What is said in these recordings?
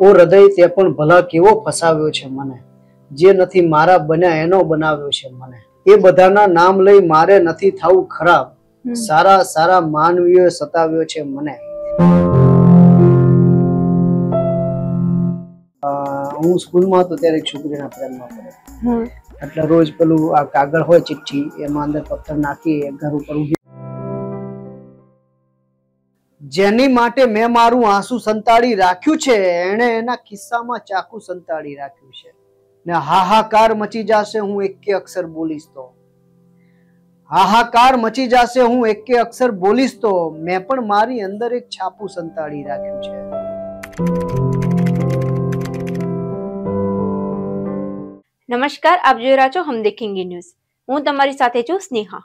ઓ હૃદય તે પણ ભલા કેવો ફસાવ્યો છે મને? જે નથી મારા બન્યા એનો બનાવ્યો છે મને. એ બધાના નામ લઈ મારે નથી થવું ખરાબ. સારા સારા માનવીઓ સતાવ્યો છે મને. હું સ્કૂલમાં હતો ત્યારે એક છોકરીના પ્રેમમાં પડ્યો. એટલે રોજ પેલું આ કાગળ હોય ચિઠ્ઠી એમાં અંદર પથ્થર નાખી ઘર ઉપર જેની માટે મેં મારું આંસુ સંતાડી રાખ્યું છે, એણે એના ખિસ્સામાં ચાકુ સંતાડી રાખ્યું છે. ને હાહાકાર મચી જશે, હું એકે અક્ષર બોલીશ તો. હાહાકાર મચી જશે, હું એકે અક્ષર બોલીશ તો. મેં પણ મારી અંદર એક છાપું સંતાડી રાખ્યું છે. નમસ્કાર, આપ જોઈ રહ્યા છો હમ દેખેંગે ન્યૂઝ. હું તમારી સાથે છું સ્નેહા.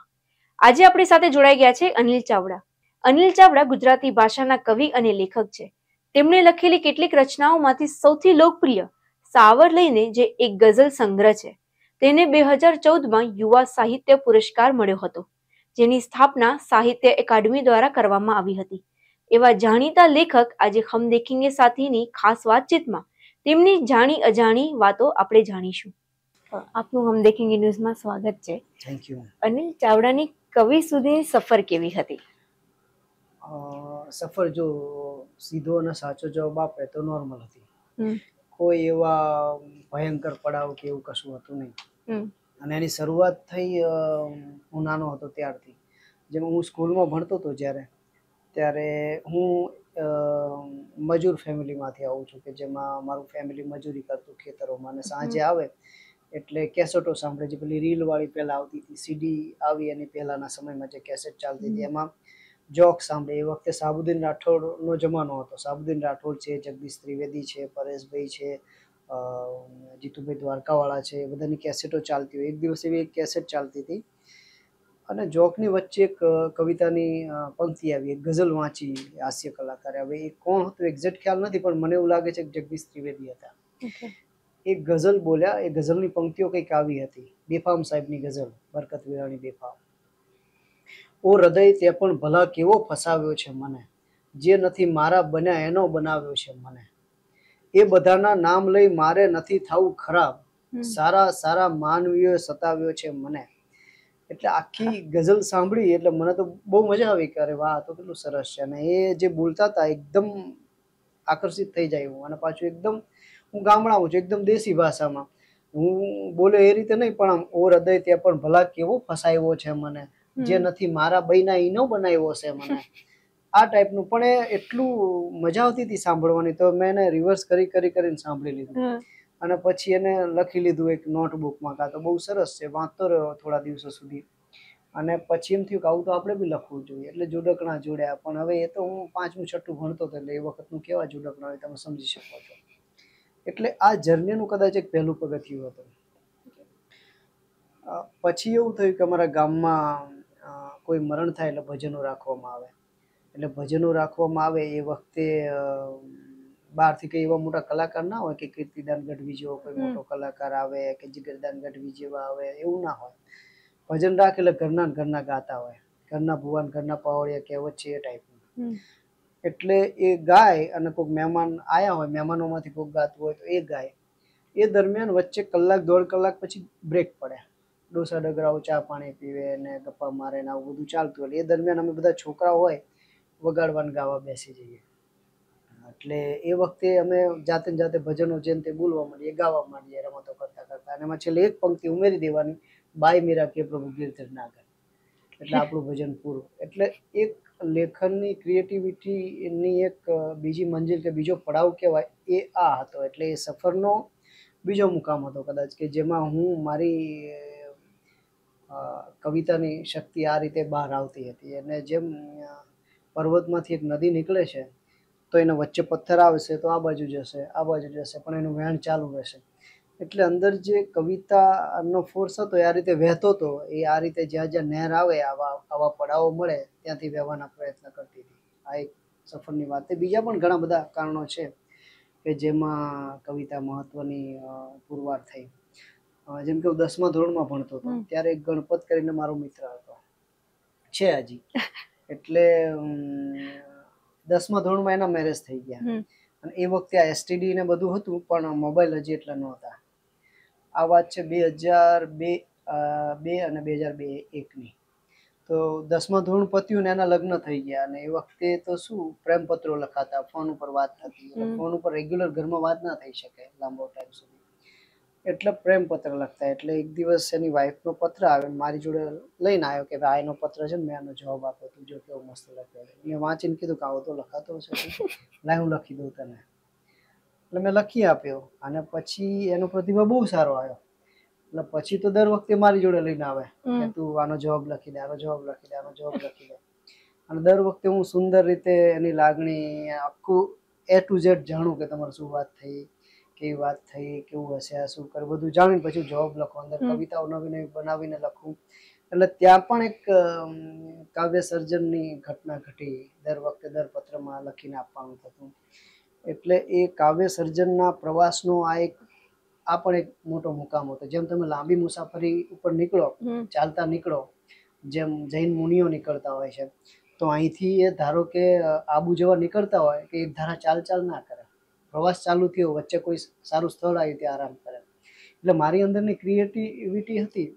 આજે આપણી સાથે જોડાઈ ગયા છે અનિલ ચાવડા. અનિલ ચાવડા ગુજરાતી ભાષાના કવિ અને લેખક છે. તેમણે લખેલી કેટલીક રચનાઓમાંથી સૌથી લોકપ્રિય સાવર લઈને જે એક ગઝલ સંગ્રહ છે તેને બે હજાર ચૌદમાં યુવા સાહિત્ય પુરસ્કાર મળ્યો હતો જેની સ્થાપના સાહિત્ય એકાડમી દ્વારા કરવામાં આવી હતી. એવા જાણીતા લેખક આજે હમ દેખીંગે સાથેની ખાસ વાતચીતમાં તેમની જાણી અજાણી વાતો આપણે જાણીશું. આપનું હમ દેખીંગે ન્યૂઝમાં સ્વાગત છે. થેન્ક યુ અનિલ ચાવડાની કવિ સુધીની સફર કેવી હતી? સફર જો સીધો અને સાચો જવાબ આપે તો નોર્મલ હતી. કોઈ એવા ભયંકર પડાવ કે એવું કશું હતું નહીં. અને એની શરૂઆત થઈ હું નાનો હતો ત્યારથી. જેમ હું સ્કૂલમાં ભણતો હતો જ્યારે ત્યારે હું મજૂર ફેમિલીમાંથી આવું છું કે જેમાં મારું ફેમિલી મજૂરી કરતું ખેતરોમાં અને સાંજે આવે એટલે કેસેટો સાંભળે છે. પેલી રીલ વાળી પહેલા આવતી હતી સીડી આવી એની પહેલાના સમયમાં જે કેસેટ ચાલતી હતી એમાં જોક સાંભળે. એ વખતે સાબુદ્દીન રાઠોડનો જમાનો હતો. સાબુદ્દીન રાઠોડ છે જગદીશ ત્રિવેદી છે પરેશભાઈ છે જીતુભાઈ દ્વારકાવાળા છે એ બધાની કેસેટો ચાલતી હોય. એક દિવસ એવી એક કેસેટ ચાલતી હતી. અને જોકની વચ્ચે એક કવિતાની પંક્તિ આવી એક ગઝલ વાંચી હાસ્ય કલાકારે. હવે એ કોણ હતું? એક્ઝેક્ટ ખ્યાલ નથી પણ મને એવું લાગે છે કે જગદીશ ત્રિવેદી હતા. એ ગઝલ બોલ્યા એ ગઝલની પંક્તિઓ કંઈક આવી હતી. બેફામ સાહેબની ગઝલ બરકત વિરાણી બેફામ. ઓ હૃદય તે પણ ભલા કેવો ફસાવ્યો છે મને? જે નથી મારા બન્યા એનો બનાવ્યો છે મને. એ બધાના નામ લઈ મારે નથી થવું ખરાબ. સારા સારા માનવીઓ સતાવ્યો છે મને. એટલે આખી ગઝલ સાંભળી એટલે મને તો બહુ મજા આવી કે અરે વાહ તો કેટલું સરસ છે. અને એ જે બોલતા હતા એકદમ આકર્ષિત થઈ જાય હું અને પાછું એકદમ હું ગામડામાં છું એકદમ દેશી ભાષામાં. હું બોલે એ રીતે નહીં પણ આમ ઓ હૃદય ત્યાં પણ ભલા કેવો ફસાયો છે મને. જે નથી મારા બૈના ઈનો બનાવ્યો છે મને. આ ટાઈપનું પણ એ એટલું મજા આવતી હતી સાંભળવાની તો મેં એને રિવર્સ કરી કરી કરીને સાંભળી લીધું. અને પછી એને લખી લીધું એક નોટબુકમાં કાં તો બહુ સરસ છે વાંચતો રહ્યો થોડા દિવસો સુધી. અને પછી એમ થયું કે આવું તો આપણે બી લખવું જોઈએ એટલે જોડકણા જોડ્યા. પણ હવે એ તો હું પાંચમું છઠ્ઠું ભણતો હતો એટલે એ વખતનું કેવા જોડકણા હોય તમે સમજી શકો છો. એટલે આ જર્નીનું કદાચ એક પહેલું પગથિયું હતું. પછી એવું થયું કે અમારા ગામમાં કોઈ મરણ થાય એટલે ભજનો રાખવામાં આવે. એટલે ભજનો રાખવામાં આવે એ વખતે બહારથી કંઈ એવા મોટા કલાકાર ના હોય કે કીર્તિદાન ગઢવી જેવો કોઈ મોટો કલાકાર આવે કે જીગરદાન ગઢવી જેવા આવે એવું ના હોય. ભજન રાખે એટલે ઘરના ઘરના ગાતા હોય. ઘરના ભુવાન ઘરના પાવડિયા કહેવત છે એ ટાઈપનું એટલે એ ગાય અને કોઈક મહેમાન આવ્યા હોય મહેમાનોમાંથી કોઈક ગાતું હોય તો એ ગાય. એ દરમિયાન વચ્ચે કલાક દોઢ કલાક પછી બ્રેક પડે. ડોસા, ડગરાઓ, ચા પાણી પીવે ને ગપ્પા મારે ને આવું બધું ચાલતું હોય. એ દરમિયાન અમે બધા છોકરા હોય, વગાડવાને ગાવા બેસી જઈએ. એટલે એ વખતે અમે જાતે ને જાતે ભજનો જેમ તે બોલવા માંડીએ, ગાવા માંડીએ, રમતો કરતા કરતા. અને એમાં છેલ્લે એક પંક્તિ ઉમેરી દેવાની બાય મીરા કે પ્રભુ ગીરધર નાગર એટલે આપણું ભજન પૂરું. એટલે એક લેખનની ક્રિએટિવિટીની એક બીજી મંજિલ કે બીજો પડાવ કહેવાય, એ આ હતો. એટલે એ સફરનો બીજો મુકામ હતો કદાચ કે જેમાં હું મારી કવિતાની શક્તિ આ રીતે બહાર આવતી હતી. અને જેમ પર્વતમાંથી એક નદી નીકળે છે, તો એના વચ્ચે પથ્થર આવશે તો આ બાજુ જશે, આ બાજુ જશે, પણ એનું વહેણ ચાલુ રહેશે. એટલે અંદર જે કવિતાનો ફોર્સ હતો, એ આ રીતે વહેતો હતો, એ આ રીતે જ્યાં જ્યાં નહેર આવે, આવા આવા પડાવો મળે, ત્યાંથી વહેવાના પ્રયત્ન કરતી હતી. આ એક સફરની વાત. છે બીજા પણ ઘણા બધા કારણો છે કે જેમાં કવિતા મહત્વની પુરવાર થઈ. જેમ કે હું દસમા ધોરણમાં ભણતો હતો ત્યારે એક ગણપત કરીને મારો મિત્ર હતો. છે હજી એટલે દસમા ધોરણમાં એના મેરેજ થઈ ગયા. અને એ વખતે આ એસટીડી ને બધું હતું પણ મોબાઈલ હજી એટલા નહોતા. આ વાત છે બે હજાર બે બે અને બે હજાર બે એકની. તો દસમા ધોરણ પત્યું ને એના લગ્ન થઈ ગયા. અને એ વખતે તો શું પ્રેમપત્રો લખાતા ફોન ઉપર વાત થતી. ફોન ઉપર રેગ્યુલર ઘરમાં વાત ના થઈ શકે લાંબો ટાઈમ સુધી. એટલે પ્રેમ પત્ર લખતા. એટલે એક દિવસ એની વાઈફનો પત્ર આવે મારી જોડે લઈને આવ્યો કે ભાઈ એનો પત્ર છે ને મેં આનો જવાબ આપ્યો. તું જો કેવો મસ્ત લખ્યો મેં વાંચીને કીધું કે આવો તો લખાતો હશે લાય હું લખી દઉં તને. એટલે મેં લખી આપ્યો અને પછી એનો પ્રતિભાવ બહુ સારો આવ્યો. એટલે પછી તો દર વખતે મારી જોડે લઈને આવે કે તું આનો જવાબ લખી દે આનો જવાબ લખી દે આનો જવાબ લખી દે. અને દર વખતે હું સુંદર રીતે એની લાગણી આખું એ ટુ ઝેડ જાણું કે તમારે શું વાત થઈ. કેવી વાત થઈ કેવું હશે આ શું કરે બધું જાણીને પછી જવાબ લખો. અંદર કવિતાઓ નવી નવી બનાવીને લખું. એટલે ત્યાં પણ એક કાવ્ય સર્જનની ઘટના ઘટી. દર વખતે દર પત્રમાં લખીને આપવાનું થતું. એટલે એ કાવ્ય સર્જનના પ્રવાસનો આ એક આ પણ એક મોટો મુકામ હતો. જેમ તમે લાંબી મુસાફરી ઉપર નીકળો ચાલતા નીકળો જેમ જૈન મુનિઓ નીકળતા હોય છે તો અહીંથી એ ધારો કે આબુ જવા નીકળતા હોય કે એક ધારા ચાલ ચાલ ના કરે. પ્રવાસ ચાલુ થયો વચ્ચે કોઈ સારું સ્થળ આવ્યું ત્યાં આરામ કરે. એટલે મારી અંદરની ક્રિએટિવિટી હતી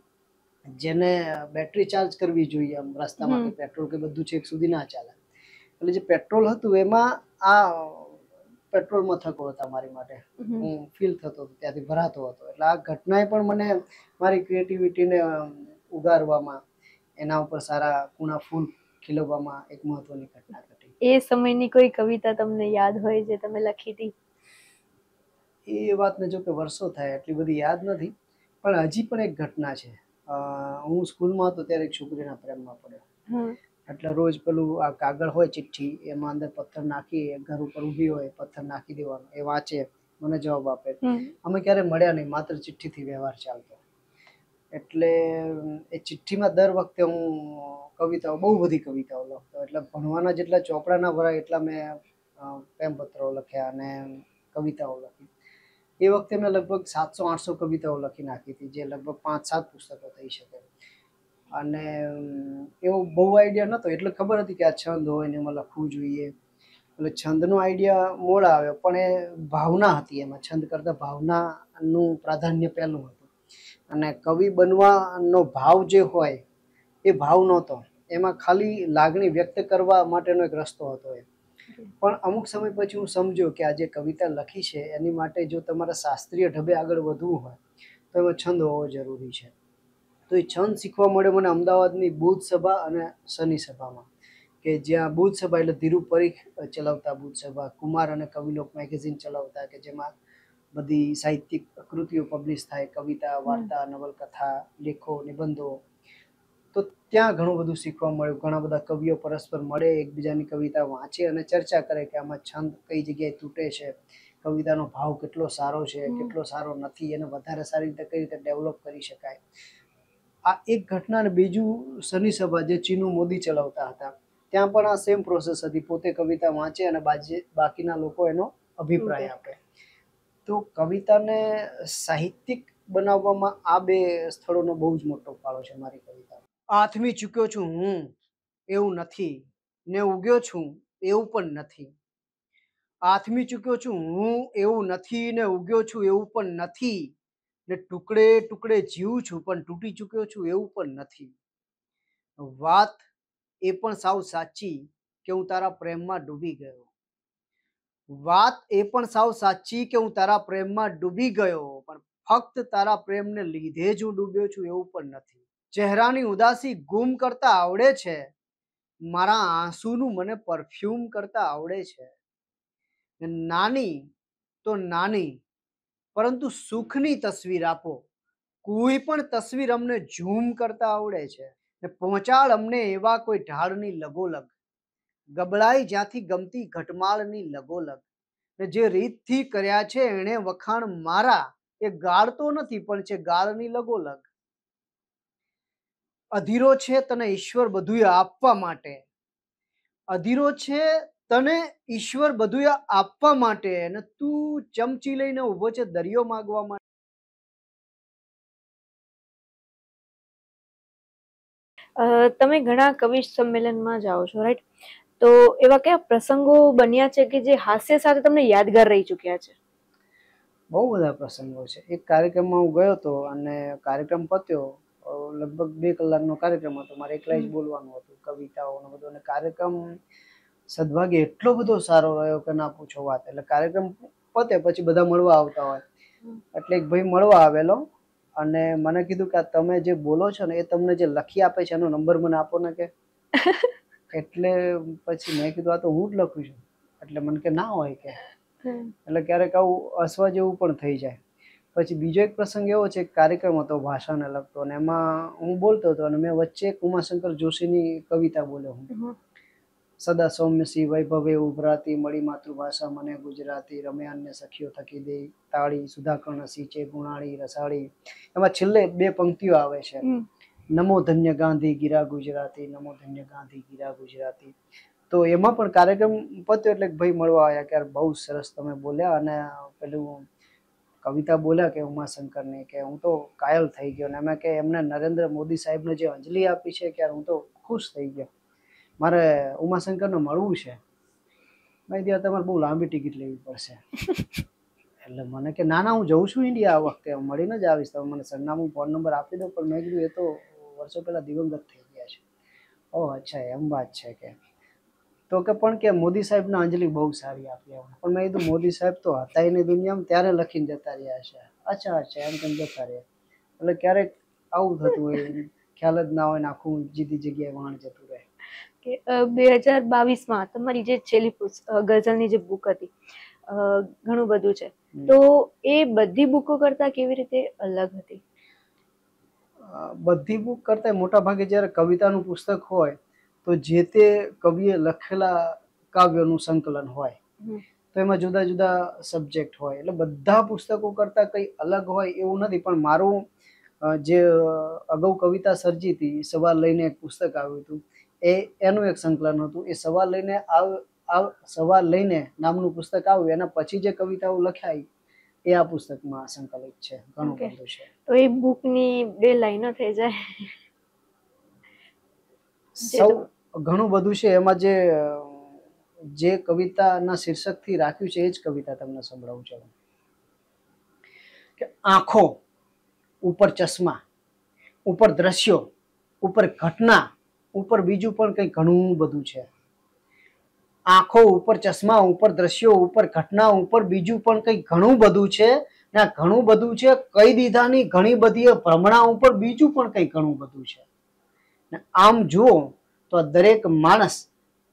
જેને બેટરી ચાર્જ કરવી જોઈએ આમ રસ્તામાં કે પેટ્રોલ કે બધું છેક સુધી ના ચાલે. એટલે જે પેટ્રોલ હતું એમાં આ પેટ્રોલ મથકો હતા મારી માટે. હું ફીલ થતો હતો ત્યાંથી ભરાતો હતો. એટલે આ ઘટનાએ પણ મને મારી ક્રિએટિવિટીને ઉગારવામાં એના ઉપર સારા કુણા ફૂલ ખીલવવામાં એક મહત્વની ઘટના ઘટી. એ સમયની કોઈ કવિતા તમને યાદ હોય જે તમે લખી હતી? એ વાતને જો કે વર્ષો થાય એટલી બધી યાદ નથી. પણ હજી પણ એક ઘટના છે. હું સ્કૂલમાં હતો ત્યારે એક છોકરીના પ્રેમમાં પડ્યો. એટલે રોજ પેલું આ કાગળ હોય ચિઠ્ઠી એમાં અંદર પથ્થર નાખી ઘર ઉપર ઊભી હોય પથ્થર નાખી દેવાનો એ વાંચે મને જવાબ આપે. અમે ક્યારે મળ્યા નહીં માત્ર ચિઠ્ઠીથી વ્યવહાર ચાલતો. એટલે એ ચિઠ્ઠીમાં દર વખતે હું કવિતાઓ બહુ બધી કવિતાઓ લખતો. એટલે ભણવાના જેટલા ચોપડા ના ભરાય એટલા મેં પ્રેમપત્રો લખ્યા અને કવિતાઓ લખી. એ વખતે મેં લગભગ સાતસો, આઠસો કવિતાઓ લખી નાખી હતી, જે લગભગ પાંચ, સાત પુસ્તકો થઈ શકે. અને એવો બહુ આઈડિયા નહોતો એટલે ખબર હતી કે આ છંદ હોય ને એમાં લખવું જોઈએ. એટલે છંદનો આઈડિયા મોડા આવ્યો, પણ એ ભાવના હતી એમાં, છંદ કરતાં ભાવનાનું પ્રાધાન્ય પહેલું હતું. અને કવિ બનવાનો ભાવ જે હોય, એ ભાવ નહોતો. એમાં ખાલી લાગણી વ્યક્ત કરવા માટેનો એક રસ્તો હતો એ. પણ અમુક સમય પછી હું સમજ્યો કે આ જે કવિતા લખી છે, એની માટે જો તમારે શાસ્ત્રીય ઢબે આગળ વધવું હોય, તો એમાં છંદ હોવો જરૂરી છે. તો એ છંદ શીખવા મળે મને અમદાવાદની બુધ સભા અને શનિ સભામાં, કે જ્યાં બુધ સભા એટલે ધીરુ પરીખ ચલાવતા બુધ સભા, કુમાર અને કવિલોક મેગેઝિન ચલાવતા, કે જેમાં બધી સાહિત્યિક કૃતિઓ પબ્લિશ થાય, કવિતા, વાર્તા, નવલકથા, લેખો, નિબંધો તો ત્યાં ઘણું બધું શીખવા મળ્યું. ઘણા બધા કવિઓ પરસ્પર મળે એકબીજાની કવિતા વાંચે અને ચર્ચા કરે કે આમાં છંદ કઈ જગ્યાએ તૂટે છે કવિતાનો ભાવ કેટલો સારો છે કેટલો સારો નથી એને વધારે સારી રીતે કઈ રીતે ડેવલપ કરી શકાય. આ એક ઘટના અને બીજું શનિ સભા જે ચીનુ મોદી ચલાવતા હતા. ત્યાં પણ આ સેમ પ્રોસેસ હતી. પોતે કવિતા વાંચે અને બાકીના લોકો એનો અભિપ્રાય આપે. તો કવિતાને સાહિત્યિક બનાવવામાં આ બે સ્થળોનો બહુ જ મોટો ફાળો છે મારી કવિતા આથમી ચૂક્યો છું હું, એવું નથી. ને ઉગ્યો છું, એવું પણ નથી. આથમી ચૂક્યો છું હું, એવું નથી. ને ઉગ્યો છું, એવું પણ નથી. ને ટુકડે ટુકડે જીવું છું, પણ તૂટી ચૂક્યો છું, એવું પણ નથી. વાત એ પણ સાવ સાચી કે હું તારા પ્રેમમાં ડૂબી ગયો. વાત એ પણ સાવ સાચી કે હું તારા પ્રેમમાં ડૂબી ગયો, પણ ફક્ત તારા પ્રેમને લીધે જ હું ડૂબ્યો છું, એવું પણ નથી. ચહેરાની ઉદાસી ગુમ કરતા આવડે છે. મારા આંસુનું મને પરફ્યુમ કરતા આવડે છે. નાની તો નાની, પરંતુ સુખની તસવીર આપો. કોઈ પણ તસવીર અમને ઝૂમ કરતા આવડે છે. ને પહોંચાડ અમને એવા કોઈ ઢાળની લગોલગ. ગબડાઈ જ્યાંથી ગમતી ઘટમાળની લગોલગ. ને જે રીતથી કર્યા છે, એણે વખાણ મારા એ ગાળતો નથી, પણ છે ગાળની લગોલગ. અધીરો છે તને ઈશ્વર બધું આપવા માટે. અધીરો છે તને ઈશ્વર બધું આપવા માટે અને તું ચમચી લઈને ઊભો છે દરિયો માગવા માટે. અ, તમે ઘણા કવિ સંમેલનમાં જાઓ છો રાઈટ તો એવા કયા પ્રસંગો બન્યા છે કે જે હાસ્ય સાથે તમને યાદગાર રહી ચૂક્યા છે? બહુ બધા પ્રસંગો છે. એક કાર્યક્રમમાં હું ગયો હતો અને કાર્યક્રમ પત્યો. લગભગ બે કલાકનો કાર્યક્રમ હતો. મારે એકલા જ બોલવાનું હતું કવિતાઓ બધો બધું. અને કાર્યક્રમ સદભાગ્ય એટલો બધો સારો રહ્યો કે ના પૂછો વાત. એટલે કાર્યક્રમ પતે પછી બધા મળવા આવતા હોય. એટલે એક ભાઈ મળવા આવેલો અને મને કીધું કે આ તમે જે બોલો છો ને એ તમને જે લખી આપે છે એનો નંબર મને આપો ને કે. એટલે પછી મેં કીધું આ તો હું જ લખું છું. એટલે મને કે ના હોય કે. એટલે ક્યારેક આવું હસવા જેવું પણ થઈ જાય. પછી બીજો એક પ્રસંગ એવો છે કાર્યક્રમ હતો ભાષાને લગતો અને એમાં હું બોલતો હતો અને મેં વચ્ચે એક ઉમાશંકર જોશીની કવિતા બોલ્યો હું. સદા સૌમ્ય સિંહ વૈભવે ઉભરાતી મળી માતૃભાષા મને ગુજરાતી રમે અન્ય સખીઓ થકી દે. તાળી સુધાકર્ણ સિંચે ગુણાળી રસાળી. એમાં છેલ્લે બે પંક્તિઓ આવે છે. નમો ધન્ય ગાંધી ગીરા ગુજરાતી નમો ધન્ય ગાંધી ગીરા ગુજરાતી. તો એમાં પણ કાર્યક્રમ પત્યો એટલે ભાઈ મળવા આવ્યા કે બહુ સરસ તમે બોલ્યા અને પેલું કવિતા બોલ્યા કે ઉમાશંકરની કે હું તો કાયલ થઈ ગયો ને એમાં કે એમને નરેન્દ્ર મોદી સાહેબને જે અંજલિ આપી છે કે હું તો ખુશ થઈ ગયો. મારે ઉમાશંકરને મળવું છે. મેં ત્યાં તમારે બહુ લાંબી ટિકિટ લેવી પડશે. એટલે મને કે ના ના હું જઉં છું ઇન્ડિયા આ વખતે હું મળીને જ આવીશ. તમે મને સરનામું ફોન નંબર આપી દો. પણ મેં કીધું એ તો વર્ષો પહેલાં દિવંગત થઈ ગયા છે. ઓહ અચ્છા એમ વાત છે કે. તો કે પણ કે મોદી સાહેબને અંજલિ બહુ સારી આપી એમ. પણ મેં કીધું મોદી સાહેબ તો હતા એની દુનિયામાં ત્યારે લખીને જતા રહ્યા છે. અચ્છા અચ્છા એમ તેમ જતા રહ્યા. એટલે ક્યારેક આવું થતું હોય ખ્યાલ જ ના હોય ને આખું જીદી જગ્યાએ વહાણ જતું રહે. કે બે હજાર બાવીસમાં તમારી જે છેલ્લી પુસ્ત- ગઝલની જે બુક હતી ઘણું બધું છે. તો એ બધી બુકો કરતા કેવી રીતે અલગ હતી? બધી બુક કરતા મોટા ભાગે જ્યારે કવિતાનું પુસ્તક હોય તો જે તે કવિએ લખેલા કાવ્યનું સંકલન હોય તો એમાં જુદા જુદા સબ્જેક્ટ હોય. એટલે બધા પુસ્તકો કરતા કંઈ અલગ હોય એવું નથી પણ મારું જે અગાઉ કવિતા સર્જી હતી સવાલ લઈને એક પુસ્તક આવ્યું હતું. એ એનું એક સંકલન હતું. એ સવાલ લઈને આવ સવાલ લઈને નામનું પુસ્તક આવ્યું. એના પછી જે કવિતાઓ લખાઈ એ આ પુસ્તકમાં સંકલિત છે. ઘણું. બધું છે. તો એ બુકની બે લાઈનો થઈ જાય. સૌ ઘણું બધું છે. એમાં જે જે કવિતાના શીર્ષકથી રાખ્યું છે, એ જ કવિતા તમને સંભળાવું છું કે આંખો ઉપર ચશ્મા, ઉપર દ્રશ્યો, ઉપર ઘટના, ઉપર બીજું પણ કંઈ ઘણું બધું છે. આંખો ઉપર ચશ્મા, ઉપર દ્રશ્યો, ઉપર ઘટના, ઉપર બીજું પણ કંઈ ઘણું બધું છે. ને આ ઘણું બધું છે, કઈ દીધાની ઘણી બધી ભ્રમણા ઉપર બીજું પણ કંઈ ઘણું બધું છે. ને આમ જુઓ તો દરેક માણસ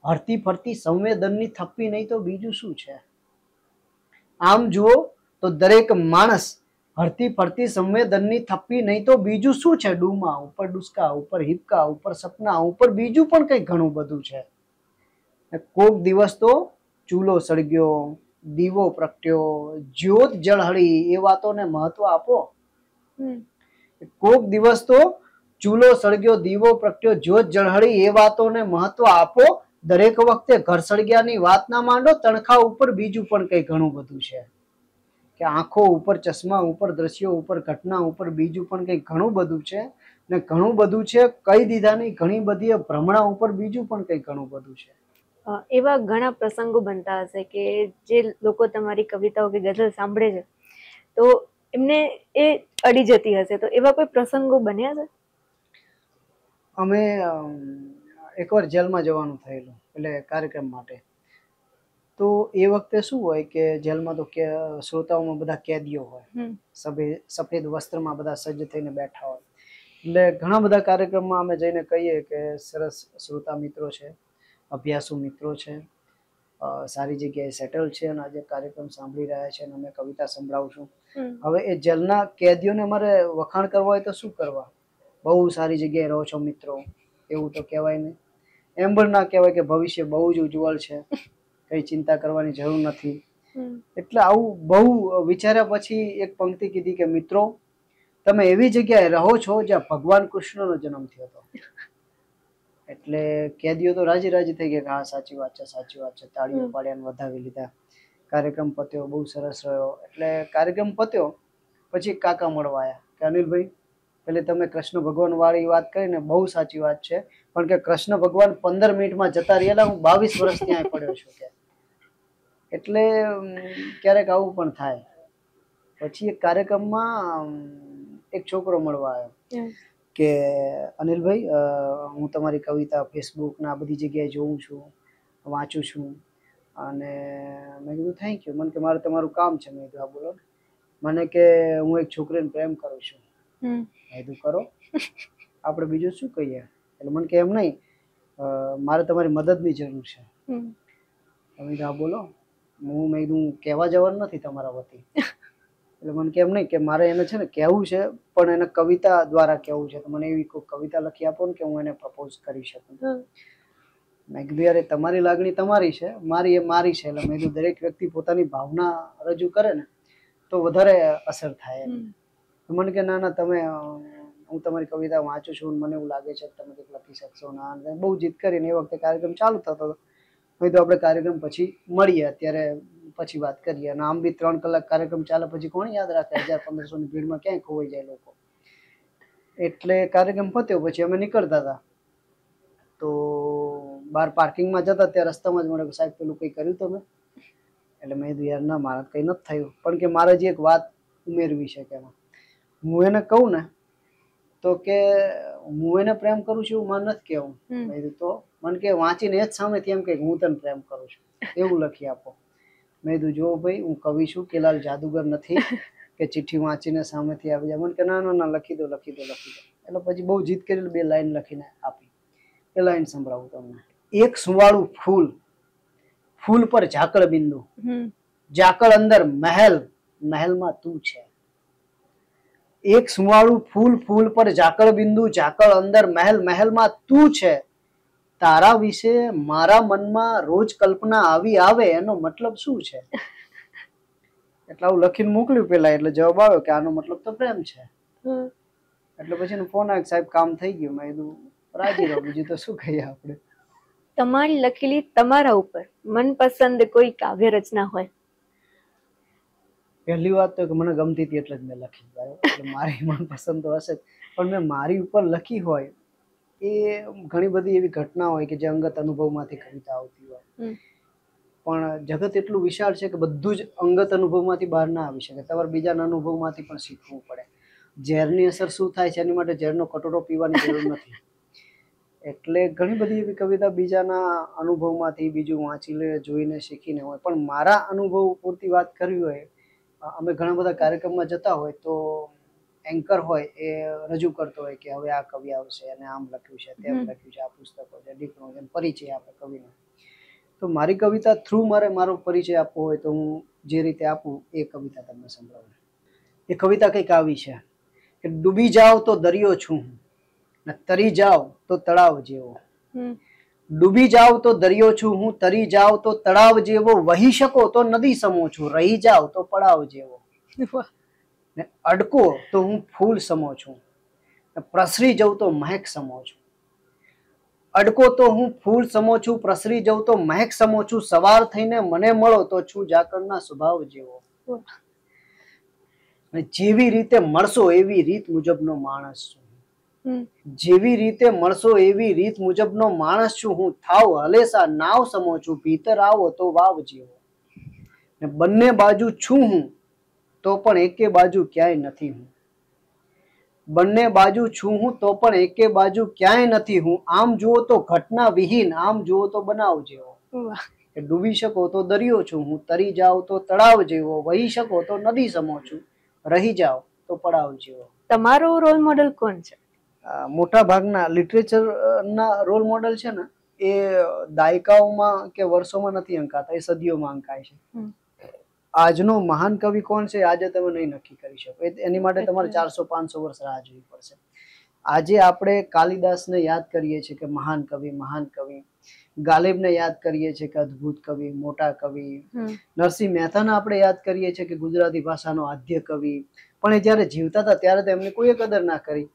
હરતી ફરતી સંવેદનની થપ્પી નહીં તો બીજું શું છે? આમ જુઓ તો દરેક માણસ હરતી ફરતી સંવેદનની થપ્પી નહીં તો બીજું શું છે? ડૂમા ઉપર ડુસકા ઉપર હિપકા ઉપર સપના ઉપર બીજું પણ કંઈ ઘણું બધું છે. કોક દિવસ તો ચૂલો સળગ્યો દીવો પ્રગટ્યો જ્યોત જળહળી એ વાતોને મહત્વ આપો. કોક દિવસ તો ચૂલો સળગ્યો દીવો, પ્રગટ્યો, જ્યોત, જળહળી એ વાતોને મહત્વ આપો. દરેક વખતે ઘર સળગ્યાની વાત ના માંડો તણખા ઉપર બીજું પણ કંઈ ઘણું બધું છે. કે આંખો ઉપર, ચશ્મા ઉપર, દ્રશ્યો ઉપર, ઘટના ઉપર બીજું પણ કંઈ ઘણું બધું છે. ને ઘણું બધું છે, કઈ દીધાની ઘણી બધી ભ્રમણા ઉપર બીજું પણ કંઈ ઘણું બધું છે. એવા ઘણા પ્રસંગો બનતા હશે કે જે લોકો તમારી કવિતાઓ કે ગઝલ સાંભળે છે. તો એમને એ અડી જતી હશે. તો એવા કોઈ પ્રસંગો બન્યા છે? અમે એકવાર જેલમાં જવાનું થયેલું એટલે કાર્યક્રમ માટે. તો એ વખતે શું હોય કે જેલમાં તો કે શ્રોતાઓમાં બધા કેદીઓ હોય. હમ. સફેદ વસ્ત્રમાં બધા સજ્જ થઈને બેઠા હોય. એટલે ઘણા બધા કાર્યક્રમમાં અમે જઈને કહીએ કે સરસ શ્રોતા મિત્રો છે અભ્યાસુ મિત્રો છે સારી જગ્યાએ સેટલ છે અને આજે કાર્યક્રમ સાંભળી રહ્યા છે અને અમે કવિતા સંભળાવશું છું. હવે એ જેલના કેદીઓને અમારે વખાણ કરવા હોય તો શું કરવા? બહુ સારી જગ્યાએ રહો છો મિત્રો એવું તો કહેવાય નહીં. એમ પણ ના કહેવાય કે ભવિષ્ય બહુ જ ઉજ્જવળ છે. કઈ ચિંતા કરવાની જરૂર નથી. એટલે આવું બહુ વિચાર્યા પછી એક પંક્તિ કીધી કે મિત્રો તમે એવી જગ્યાએ રહો છો જ્યાં ભગવાન કૃષ્ણનો જન્મ થયો હતો. એટલે કેદીઓ તો રાજી રાજી થઈ ગયા કે હા સાચી વાત છે સાચી વાત છે. તાળીઓ પાડ્યા ને વધાવી લીધા. કાર્યક્રમ પત્યો બહુ સરસ રહ્યો. એટલે કાર્યક્રમ પત્યો પછી કાકા મળવા આવ્યા કે અનિલભાઈ? પેલે તમે કૃષ્ણ ભગવાન વાળી વાત કરીને બહુ સાચી વાત છે. પણ કે કૃષ્ણ ભગવાન પંદર મિનિટમાં જતા રહેલા હું બાવીસ વર્ષ ત્યાં પડ્યો છું કે. એટલે ક્યારેક આવું પણ થાય. પછી એક કાર્યક્રમમાં એક છોકરો મળવા આવ્યો. કે અનિલભાઈ હું તમારી કવિતા ફેસબુક ના બધી જગ્યાએ જોઉં છું વાંચું છું. અને મેં કીધું થેન્ક યુ મને કે મારે તમારું કામ છે. મેં કીધું આ બોલો. મને કે હું એક છોકરીને પ્રેમ કરું છું. હમ. કરો. આપણે બીજું શું કહીએ? એટલે મને કે એમ નહીં મારે તમારી મદદની જરૂર છે. તમે કીધું બોલો. હું મેં કીધું કહેવા જવાનું નથી તમારા વતી. એટલે મને કેમ નહીં કે મારે એને છે ને કહેવું છે પણ એને કવિતા દ્વારા કહેવું છે. તો મને એવી કોઈ કવિતા લખી આપો ને કે હું એને પ્રપોઝ કરી શકું. મેં કીધું યાર તમારી લાગણી તમારી છે. મારી એ મારી છે. એટલે મેં કીધું દરેક વ્યક્તિ પોતાની ભાવના રજૂ કરે ને તો વધારે અસર થાય એમ. મને કે, ના ના, તમે હું તમારી કવિતા વાંચું છું મને એવું લાગે છે કે તમે કંઈક લખી શકશો. ના બહુ જીદ કરીને એ વખતે કાર્યક્રમ ચાલુ થતો હતો. તો આપણે કાર્યક્રમ પછી મળીએ. અત્યારે પછી વાત કરીએ. અને આમ બી ત્રણ કલાક કાર્યક્રમ ચાલે પછી કોણ યાદ રાખે? હજાર પંદરસોની ભીડમાં ક્યાંય ખોવાઈ જાય લોકો. એટલે કાર્યક્રમ પત્યો પછી અમે નીકળતા હતા. તો બહાર પાર્કિંગમાં જતા ત્યાં રસ્તામાં જ મળે સાહેબ પેલું કંઈ કર્યું તમે? એટલે મેં કીધું, યાર, ના, મારા કંઈ નથી થયું. પણ કે મારે જે એક વાત ઉમેરવી છે કે એમાં. હું એને કહું ને તો કે હું એને પ્રેમ કરું છું એવું મને નથી કહેવું. મેં તો? મને કે વાંચીને એ જ સામેથી એમ કે હું તને પ્રેમ કરું છું. એવું લખી આપો. મેં કીધું જો ભાઈ હું કવિ છું કેલાલ જાદુગર નથી કે ચિઠ્ઠી વાંચીને સામેથી આવી જાય. મને કે ના ના ના લખી દો લખી દો લખી દો. એટલે પછી બહુ જીદ કરી બે લાઈન લખીને આપી. એ લાઈન સંભળાવું તમને. એક સુવાળું ફૂલ ફૂલ પર ઝાકળ બિંદુ. ઝાકળ અંદર મહેલ મહેલમાં તું છે. એક સુવાળું ફૂલ ફૂલ પર ઝાકળ બિંદુ ઝાકળ અંદર મહેલ મહેલમાં તું છે. તારા વિશે મારા મનમાં રોજ કલ્પના આવી આવે એનો મતલબ શું છે? એટલે આવું લખીને મોકલ્યું પેલા એટલે જવાબ આવ્યો કે આનો મતલબ તો પ્રેમ છે. એટલે પછી ફોન આવ્યો સાહેબ કામ થઈ ગયું. મેં કીધું રાજી રહો બીજું તો શું કહીએ આપણે? તમારી લખેલી તમારા ઉપર મનપસંદ કોઈ કાવ્ય રચના હોય પહેલી વાત તો કે મને ગમતી હતી એટલે જ મેં લખી બરાબર એટલે મારી મનપસંદ તો હશે જ. પણ મેં મારી ઉપર લખી હોય એ ઘણી બધી એવી ઘટના હોય કે જે અંગત અનુભવમાંથી કવિતા આવતી હોય. પણ જગત એટલું વિશાળ છે કે બધું જ અંગત અનુભવમાંથી બહાર ના આવી શકે. તમારે બીજાના અનુભવમાંથી પણ શીખવું પડે. ઝેરની અસર શું થાય છે? એની માટે ઝેરનો કટોરો પીવાની જરૂર નથી. એટલે ઘણી બધી એવી કવિતા બીજાના અનુભવમાંથી બીજું વાંચી લે જોઈને શીખીને હોય. પણ મારા અનુભવ પૂરતી વાત કરવી હોય અમે ઘણા બધા કાર્યક્રમમાં જતા હોય તો એન્કર હોય એ રજૂ કરતો હોય કે હવે આ કવિ આવશે અને આમ લખ્યું છે તેમ લખ્યું છે આ પુસ્તકો છે દીકરો છે પરિચય આપે કવિનો. તો મારી કવિતા થ્રુ મારે મારો પરિચય આપવો હોય તો હું જે રીતે આપું એ કવિતા તમને સંભળાવું. એ કવિતા કંઈક આવી છે કે ડૂબી જાવ તો દરિયો છું ને તરી જાવ તો તળાવ જેવો. ડૂબી જાવ તો દરિયો છું હું તરી જાવ તો તળાવ જેવો વહી શકો તો નદી સમો છું રહી જાવ તો પડાવ જેવો. ને અડકો તો હું ફૂલ સમો છું પ્રસરી જઉં તો મહેક સમો છું. અડકો તો હું ફૂલ સમો છું પ્રસરી જઉં તો મહેક સમો છું સવાર થઈને મને મળો તો છું જાકરના સ્વભાવ જેવો. જેવી રીતે મળશો એવી રીત મુજબનો માણસ છું. જેવી રીતે મળશો એવી રીત મુજબનો માણસ છું હું. થાવ હલેસા નાવ સમો છું. ભીતર આવો તો વાવ જેવો. ને બંને બાજુ છું હું તો પણ એકે બાજુ ક્યાંય નથી હું. બંને બાજુ છું હું તો પણ એકે બાજુ ક્યાંય નથી હું. આમ જુઓ તો ઘટના વિહીન આમ જુઓ તો બનાવ જેવો. ડૂબી શકો તો દરિયો છું હું તરી જાવ તો તળાવ જેવો વહી શકો તો નદી સમો છું. રહી જાઓ તો પડાવ જેવો. તમારો રોલ મોડલ કોણ છે? મોટા ભાગના લિટરેચર ના રોલ મોડલ છે ને એ દાયકાઓમાં કે વર્ષોમાં નથી અંકાતા એ સદીઓમાં અંકાય છે. આજનો મહાન કવિ કોણ છે આજે તમે નહીં નક્કી કરી શકો. એની માટે તમારે ચારસો પાંચસો વર્ષ રાહ જોવી પડશે. આજે આપણે કાલિદાસને યાદ કરીએ છીએ કે મહાન કવિ મહાન કવિ. ગાલિબને યાદ કરીએ છીએ કે અદ્ભુત કવિ મોટા કવિ. નરસિંહ મહેતાને આપણે યાદ કરીએ છીએ કે ગુજરાતી ભાષાનો આદ્ય કવિ. પણ એ જ્યારે જીવતા હતા ત્યારે તો એમને કોઈ કદર ના કરી.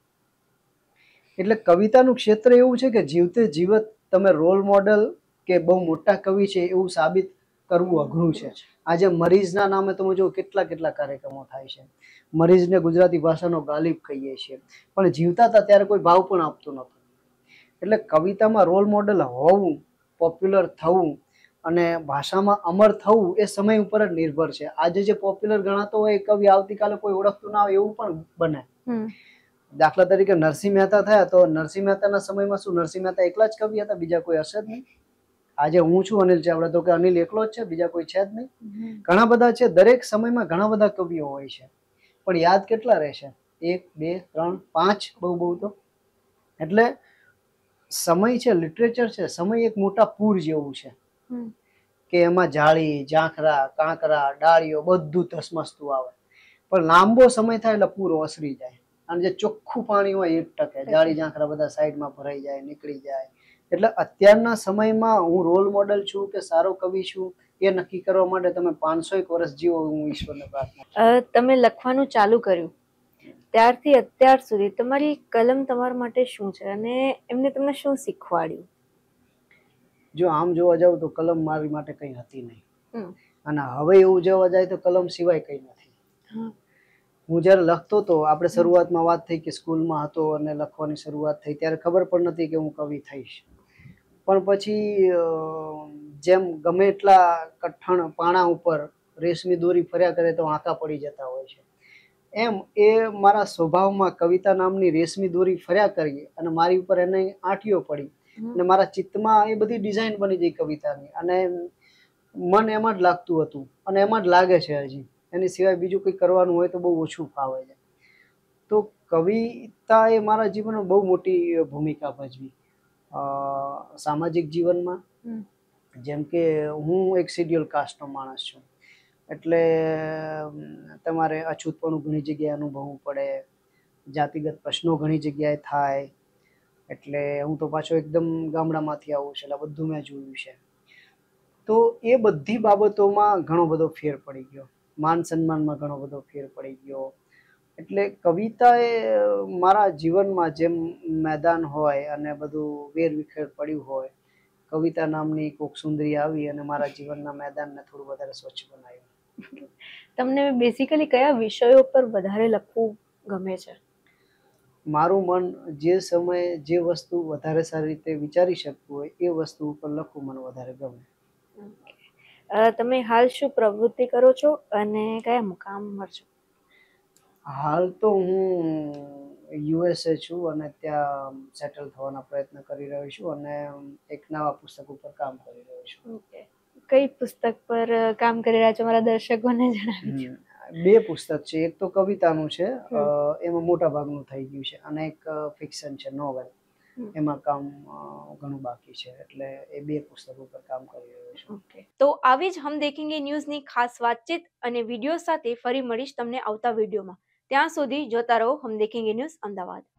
એટલે કવિતાનું ક્ષેત્ર એવું છે કે જીવતે જીવત તમે રોલ મોડલ કે બહુ મોટા કવિ છે એવું સાબિત કરવું અઘરું છે. આજે મરીઝના નામે તમે જો કેટલા કેટલા કાર્યક્રમો થાય છે. મરીઝને ગુજરાતી ભાષાનો ગાલિબ કહીએ છીએ. પણ જીવતા હતા ત્યારે કોઈ ભાવ પણ આપતું નહોતું. એટલે કવિતામાં રોલ મોડલ હોવું પોપ્યુલર થવું અને ભાષામાં અમર થવું એ સમય ઉપર જ નિર્ભર છે. આજે જે પોપ્યુલર ગણાતો હોય એ કવિ આવતીકાલે કોઈ ઓળખતું ના હોય એવું પણ બને. દાખલા તરીકે નરસિંહ મહેતા થયા તો નરસિંહ મહેતાના સમયમાં શું? નરસિંહ મહેતા એકલા જ કવિ હતા બીજા કોઈ હશે જ નહીં. આજે હું છું અનિલ ચાવડા તો કે અનિલ એકલો જ છે બીજા કોઈ છે જ નહીં. ઘણા બધા છે દરેક સમયમાં ઘણા બધા કવિઓ હોય છે પણ યાદ કેટલા રહેશે? એક બે ત્રણ પાંચ બહુ બહુ તો. એટલે સમય છે લિટરેચર છે સમય એક મોટા પૂર જેવું છે. કે એમાં જાળી ઝાંખરા કાંકરા ડાળીઓ બધું ધસમસતું આવે. પણ લાંબો સમય થાય એટલે પૂર ઓસરી જાય. અને જે ચોખ્ખું પાણી હોય એ ટકે. જાળી ઝાંખરા બધા સાઈડમાં ભરાઈ જાય નીકળી જાય. એટલે અત્યારના સમયમાં હું રોલ મોડલ છું કે સારો કવિ છું એ નક્કી કરવા માટે તમે પાંચસો એક વર્ષ જીવો હું ઈશ્વરને પ્રાર્થના તમે લખવાનું ચાલુ કર્યું. ત્યારથી અત્યાર સુધી તમારી કલમ તમારા માટે શું છે? અને એમને તમને શું શીખવાડ્યું? જો આમ જોવા જાવ તો કલમ મારી માટે કંઈ હતી નહીં. અને હવે એવું જોવા જાય તો કલમ સિવાય કંઈ નથી. હા. જ્યારે લખતો હતો આપણે શરૂઆતમાં વાત થઈ કે સ્કૂલમાં હતો અને લખવાની શરૂઆત થઈ ત્યારે ખબર પણ નથી કે હું કવિ થઈશ. પણ પછી જેમ ગમે એટલા કઠણ પાણા ઉપર રેશમી દોરી ફર્યા કરે તો આંકા પડી જતા હોય છે. એમ એ મારા સ્વભાવમાં કવિતા નામની રેશમી દોરી ફર્યા કરી અને મારી ઉપર એને આંટીઓ પડી. અને મારા ચિત્તમાં એ બધી ડિઝાઇન બની ગઈ કવિતાની અને મન એમાં જ લાગતું હતું અને એમાં જ લાગે છે હજી. એની સિવાય બીજું કંઈ કરવાનું હોય તો બહુ ઓછું ફાવે છે. તો કવિતા એ મારા જીવનમાં બહુ મોટી ભૂમિકા ભજવી. સામાજિક જીવનમાં. જેમ કે હું એક શિડ્યુલ કાસ્ટનો માણસ છું. એટલે તમારે અછૂતપણું ઘણી જગ્યાએ અનુભવવું પડે. જાતિગત પ્રશ્નો ઘણી જગ્યાએ થાય. એટલે હું તો પાછો એકદમ ગામડામાંથી આવું છું એટલે બધું મેં જોયું છે. તો એ બધી બાબતોમાં ઘણો બધો ફેર પડી ગયો. માન સન્માનમાં ઘણો બધો ફેર પડી ગયો. એટલે કવિતા એ મારા જીવનમાં જેમ મેદાન હોય અને બધું વેરવિખેર પડ્યું હોય કવિતા નામની કોક સુંદરી આવી અને મારા જીવનના મેદાનને થોડું વધારે સ્વચ્છ બનાવ્યું. તમને બેસિકલી કયા વિષયો પર વધારે લખવું ગમે છે? મારું મન જે સમયે જે વસ્તુ વધારે સારી રીતે વિચારી શકતું હોય એ વસ્તુ ઉપર લખવું મને વધારે ગમે. તમે હાલ શું પ્રવૃત્તિ કરો છો અને કયા મુકામ પર છો? હાલ તો હું યુએસએ છું અને ત્યાં સેટલ થવાના પ્રયત્ન કરી રહ્યો છું અને એક નવા પુસ્તક ઉપર કામ કરી રહ્યો છું. ઓકે. કઈ પુસ્તક પર કામ કરી રહ્યા છો મારા દર્શકોને જણાવી બે પુસ્તક છે. એક તો કવિતાનું છે. એમાં મોટા ભાગનું થઈ ગયું છે અને એક ફિક્શન છે નોવેલ. એમાં કામ ઘણું બાકી છે. એટલે એ બે પુસ્તકો પર કામ કરી રહ્યો છું. તો આવી જ હમ દેખેંગે ન્યૂઝની ખાસ વાતચીત અને વીડિયો સાથે ફરી મળીશ તમને આવતા વિડીયોમાં. ત્યાં સુધી જોતા રહો હમ દેખેંગે ન્યૂઝ અમદાવાદ.